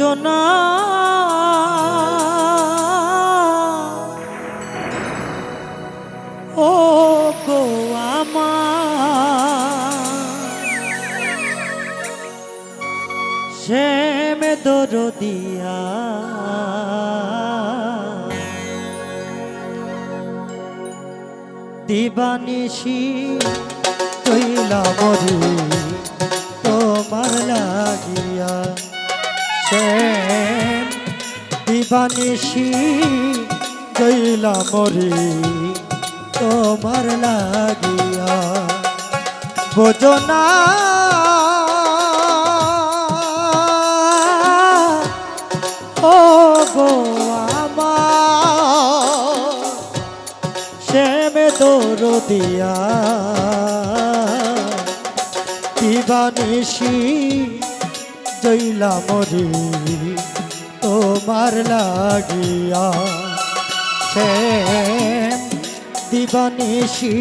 বোঝো না ও গো শ্যাম দরদিয়া দিবানিশি তৈলা মরি তোমার লাগিয়া শ্যাম দিবানিশি তৈলা মরি তোমার লাগিয়া বোঝো না ও গো আমার শ্যামে তোর দিয়া জৈলা মরি তোমার লাগিয়া সে দিবানিশি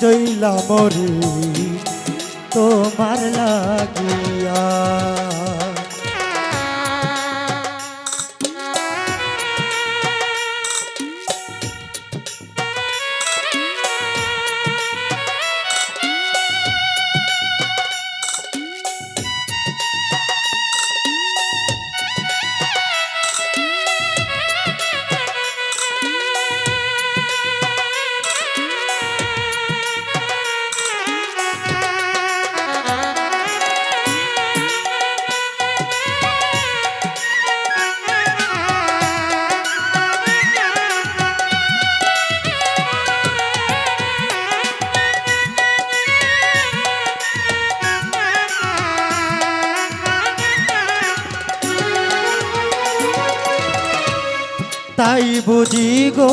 জৈলা মরি তোমার লাগিয়া তাই বুঝি গো,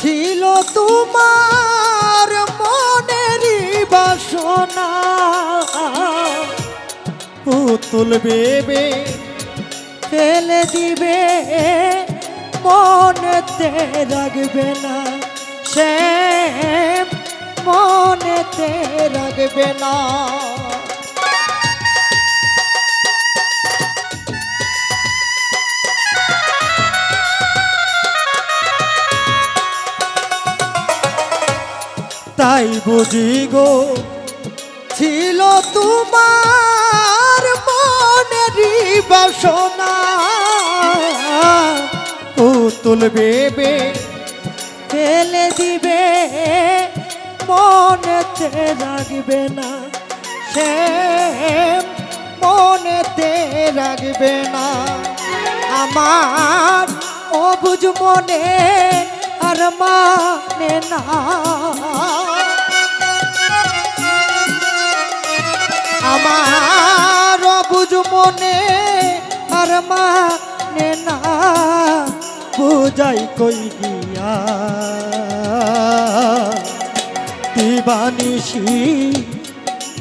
ছিল তোমার মনেরই বাসনা। পুতুল বেবে ফেলে দিবে, মনেতে রাখবে না। সে মনেতে রাখবে না। তাই বুঝি গো, ছিল তোমার মনেরই বাসনা। পুতুল বেবে ফেলে দিবে মনেতে রাখবে না। সে মনেতে রাখবে না। আমার অবুঝ মনে আর মানে না। আমার অবুঝ মনে আর মানে না। বুঝাই কই গিয়া। দিবানিশি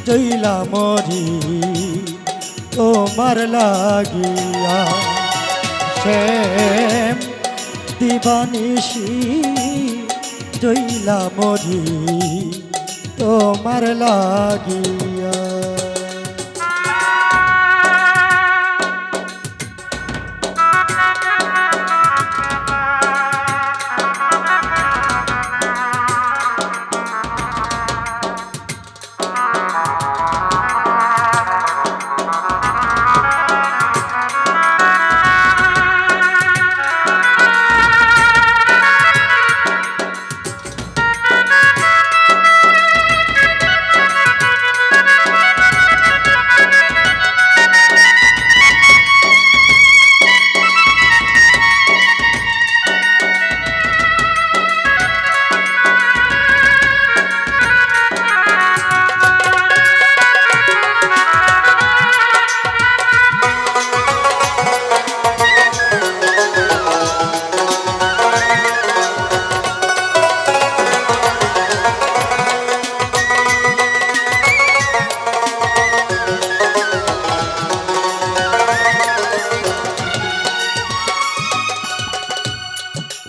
জৈলা মরি, তোমার লাগিয়া। শ্যাম, দিবানিশি জৈলা মরি, তোমার লাগিয়া।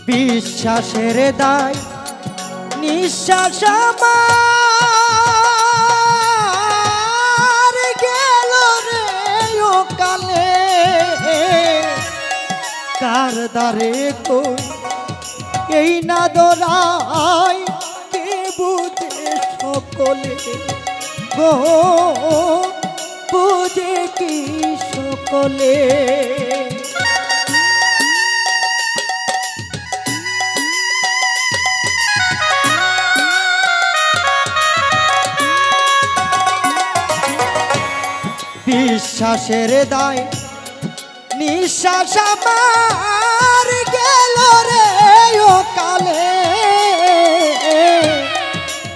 বিশ্বাসের দায়, নিঃশ্বাস আমার গেল রে কালে তার দারে তুই এই না দরাই কে বুঝে সকলে? গো, বুঝে কি সকলে? বিশ্বাসের দায়, নিঃশ্বাস আমার গেল রে ও কালে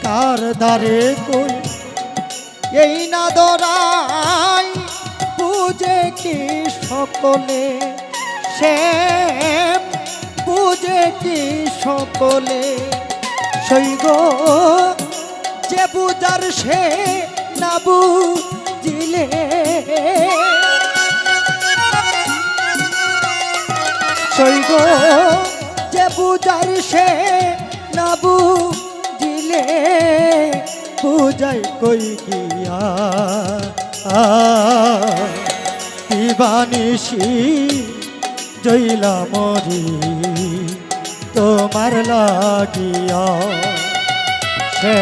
কার দ্বারে কই এই না দরাই বুঝে কি সকলে? সে বুঝে কি সকলে? সৈগ যে বুঝার সে না বুঝিলে। সৈগ যে বুঝার সে না বুঝিলে বুঝাই কই গিয়া? দিবানিসি জইলা মরি, তোমার লাগিয়া সে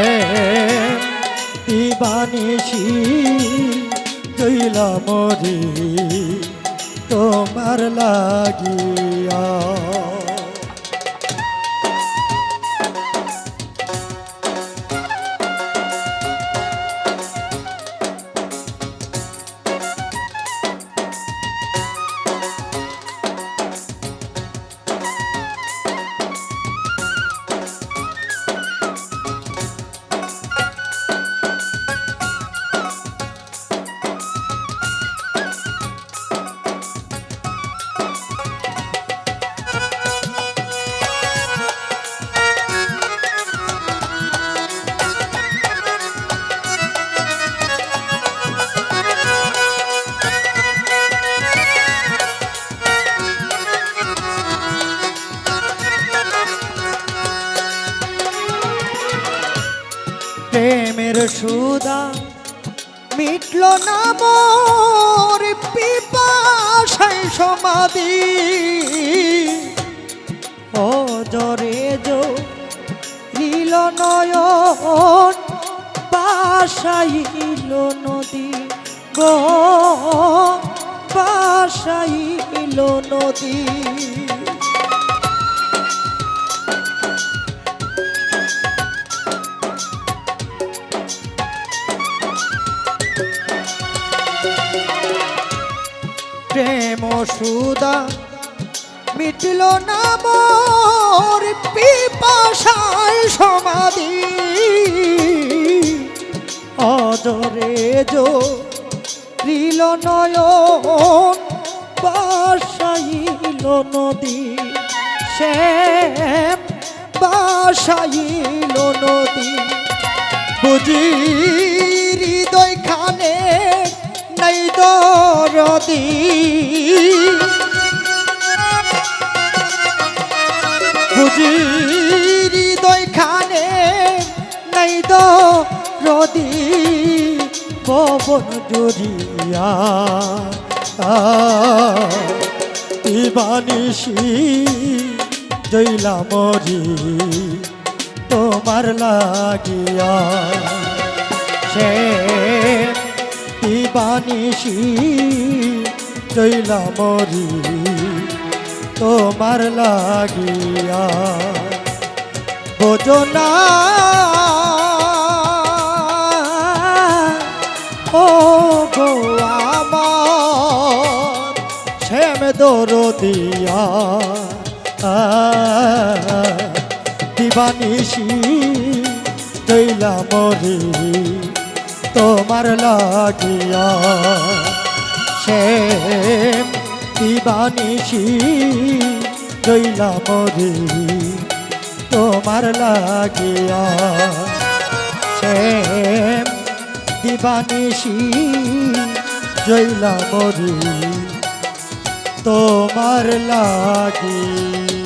দিবানিসি জইলা মরি তোমার লাগিয়া প্রেমের সুদা মিটল না মোর পিপাসাই সমাধি। ও জরে জো নীল নয়ন বাসাইল নদী গো, বাসাইল নদী। প্রেম সুদা মিটল না মোর সমাধি। অদরে জো রিল নয়ন বাসাইল নদী, শ্যাম বাসাইল নদী। বুঝি দরদি। বুঝি হৃদয় খানে নাই দরদি। পবন জড়িয়া দিবানিসি জৈলা মরি তোমার লাগিয়া। সে দিবানিসি জৈলা মরি, তোমার লাগিয়া বোঝো না ও গো আমার, শ্যাম দরদিয়া দিবানিসি জৈলা মরি। তোমার লাগিয়া শ্যাম দিবানিসি জৈলা মরি তোমার লাগিয়া শ্যাম দিবানিসি জৈলা মরি তোমার লাগিয়া